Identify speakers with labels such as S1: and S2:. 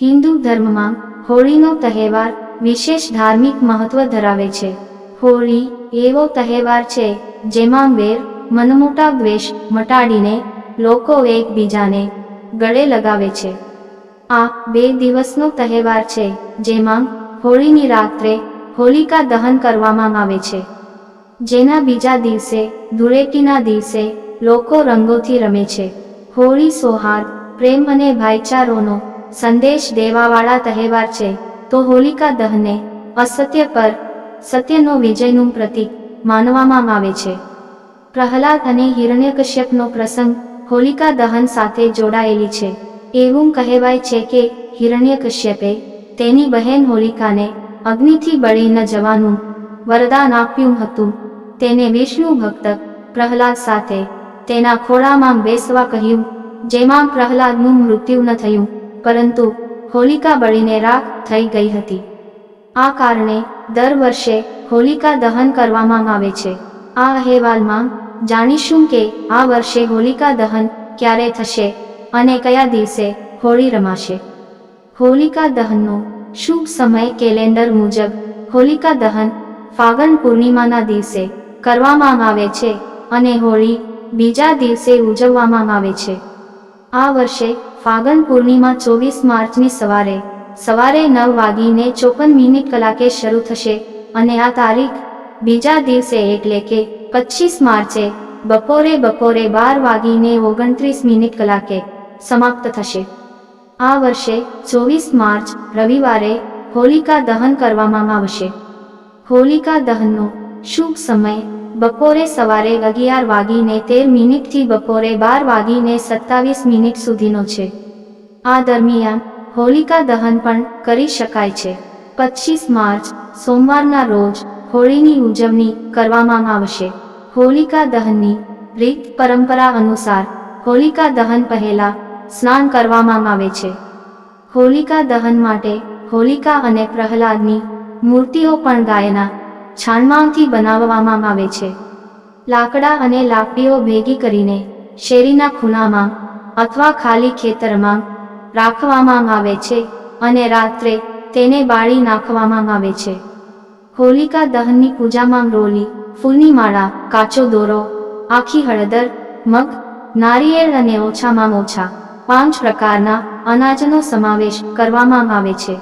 S1: હિન્દુ ધર્મમાં હોળીનો તહેવાર વિશેષ ધાર્મિક મહત્વ ધરાવે છે. હોળી એવો તહેવાર છે જેમાં વેર, મનમોટા દ્વેષ મટાડીને લોકો એકબીજાને ગળે લગાવે છે. આ બે દિવસનો તહેવાર છે જેમાં હોળીની રાત્રે હોલિકા દહન કરવામાં આવે છે. જેના બીજા દિવસે, ધૂળેટીના દિવસે લોકો રંગોથી રમે છે. હોળી સોહાર્દ પ્રેમ અને ભાઈચારોનો સંદેશ દેવાવાળા તહેવાર છે, તો હોલિકા દહને અસત્ય પર સત્યનો વિજયનું પ્રતીક માનવામાં આવે છે. પ્રહલાદ અને હિરણ્યકશ્યપનો પ્રસંગ હોલિકા દહન સાથે જોડાયેલી છે. એવું કહેવાય છે કે હિરણ્યકશ્યપે તેની બહેન હોલિકાને અગ્નિથી બળી ન જવાનું વરદાન આપ્યું હતું. તેને વિષ્ણુ ભક્ત પ્રહલાદ સાથે તેના ખોળામાં બેસવા કહ્યું, જેમાં પ્રહલાદનું મૃત્યુ ન થયું પરંતુ હોલિકા બળીને રાખ થઈ ગઈ હતી. આ કારણે દર વર્ષે હોલિકા દહન કરવામાં આવે છે. આ અહેવાલમાં જાણીશું કે આ વર્ષે હોલિકા દહન ક્યારે થશે અને કયા દિવસે હોળી રમાશે. હોલિકા દહનનો શુભ સમય કેલેન્ડર મુજબ હોલિકા દહન ફાગણ પૂર્ણિમાના દિવસે કરવામાં આવે છે અને હોળી બીજા દિવસે ઉજવવામાં આવે છે. આ વર્ષે ફાગણ પૂર્ણિમા ચોવીસ માર્ચની સવારે સવારે નવ વાગીને ચોપન મિનિટ કલાકે શરૂ થશે અને આ તારીખ, બીજા દિવસે એટલે કે પચીસ માર્ચે, બપોરે બપોરે બાર વાગીને ઓગણત્રીસ મિનિટ કલાકે સમાપ્ત થશે. આ વર્ષે ચોવીસ માર્ચ, રવિવારે હોલિકા દહન કરવામાં આવશે. હોલિકા દહનનો શુભ સમય બપોરે સવારે અગિયાર વાગીને તેર મિનિટથી બપોરે બાર વાગીને સત્તાવીસ મિનિટ સુધીનો છે. આ દરમિયાન હોલિકા દહન પણ કરી શકાય છે. પચીસ માર્ચ, સોમવારના રોજ હોળીની ઉજવણી કરવામાં આવશે. હોલિકા દહનની રીત પરંપરા અનુસાર હોલિકા દહન પહેલા સ્નાન કરવામાં આવે છે. હોલિકા દહન માટે હોલિકા અને પ્રહલાદની મૂર્તિઓ પણ ગાયના છાણમાંથી બનાવવામાં આવે છે. લાકડા અને લાકડીઓ ભેગી કરીને શેરીના ખૂણામાં અથવા ખાલી ખેતરમાં રાખવામાં આવે છે અને રાત્રે તેને બાળી નાખવામાં આવે છે. હોલિકા દહનની પૂજામાં રોલી, ફૂલની માળા, કાચો દોરો, આખી હળદર, મગ, નારિયેળ અને ઓછામાં ઓછા પાંચ પ્રકારના અનાજનો સમાવેશ કરવામાં આવે છે.